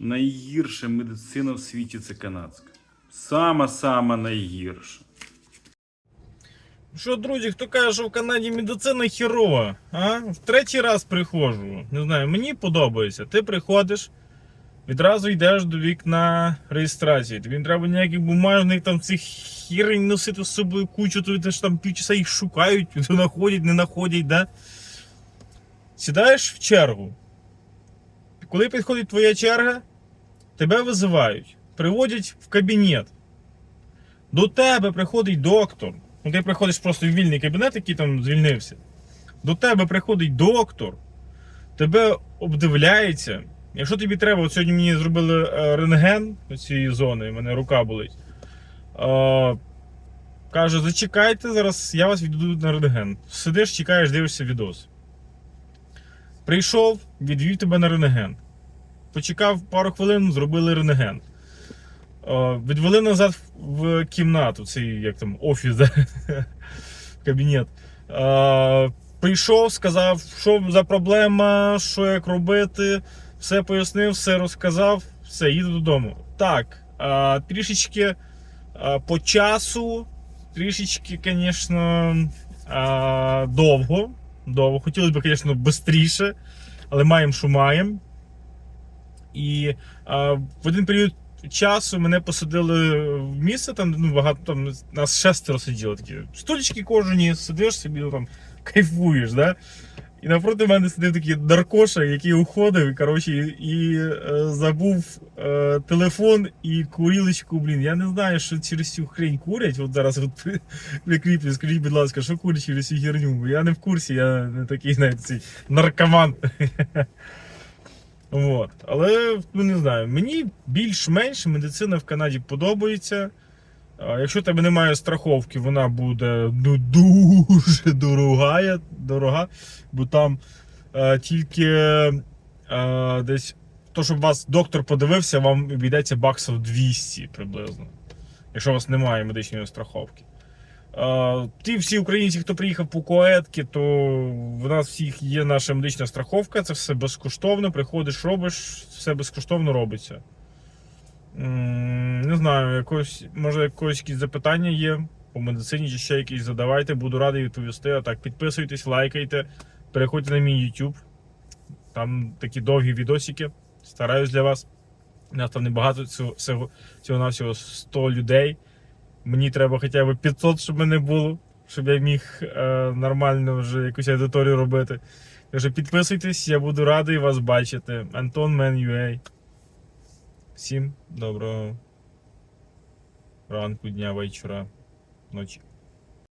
Найгірша медицина в світі це канадська. Сама-сама найгірша. Що, друзі, хто каже, що в Канаді медицина херова, а? В третій раз приходжу. Не знаю, мені подобається. Ти приходиш, відразу йдеш до вікна реєстрації. Тобі не треба ніяких бумажних там цих хірень носити з собою кучу, то ти ж там півчаса їх шукають, знаходять, не знаходять, да? Сідаєш в чергу. Коли підходить твоя черга, тебе визивають, приводять в кабінет. До тебе приходить доктор. Ну, ти приходиш просто в вільний кабінет, який там звільнився. До тебе приходить доктор, тебе обдивляється. Якщо тобі треба, от сьогодні мені зробили е, рентген цієї зони, в мене рука болить. Е, каже, зачекайте, зараз я вас відведу на рентген. Сидиш, чекаєш, дивишся відос. Прийшов, відвів тебе на рентген. Почекав пару хвилин, зробили рентген. Е, Відвели назад в кімнату, цей як там офіс, да? кабінет. Е, Прийшов, сказав, що за проблема, що як робити, все пояснив, все розказав, все, їду додому. Так, е, трішечки по часу, трішечки, звісно, довго. Довго. Хотілося б, звісно, швидше, але маємо, що маємо. І е, в один період часу мене посадили в місце, там ну, багато там нас шестеро сиділо такі. Столічки кожені, сидиш собі ну, там кайфуєш, да? І навпроти мене сидив такий Даркоша, який уходив, коротше, і, е, забув е, телефон і курілочку, блін. Я не знаю, що через цю хрень курять. От зараз от прикріплю, скажіть, будь ласка, що курять через цю херню? Бо Я не в курсі, я не такий, знаєте, цей наркоман. От. Але ну не знаю, мені більш-менш медицина в Канаді подобається. Якщо тебе немає страховки, вона буде ну, дуже дорога, дорога бо там е, тільки е, десь то, щоб вас доктор подивився, вам обійдеться баксів 200 приблизно, якщо у вас немає медичної страховки. Е, ті всі українці, хто приїхав по коетки, то в нас всіх є наша медична страховка, це все безкоштовно. Приходиш, робиш, все безкоштовно робиться. Не знаю, якось, може, якось якісь запитання є по медицині чи ще якісь задавайте, буду радий відповісти. А так, підписуйтесь, лайкайте, переходьте на мій YouTube. Там такі довгі відосики. Стараюсь для вас. У нас там небагато цього, всього, всього на всього 100 людей. Мені треба хоча б 500, щоб мене було, щоб я міг е, нормально вже якусь аудиторію робити. Що підписуйтесь, я буду радий вас бачити. Антон Мен.ua. Всім доброго ранку, дня, вечора, ночі.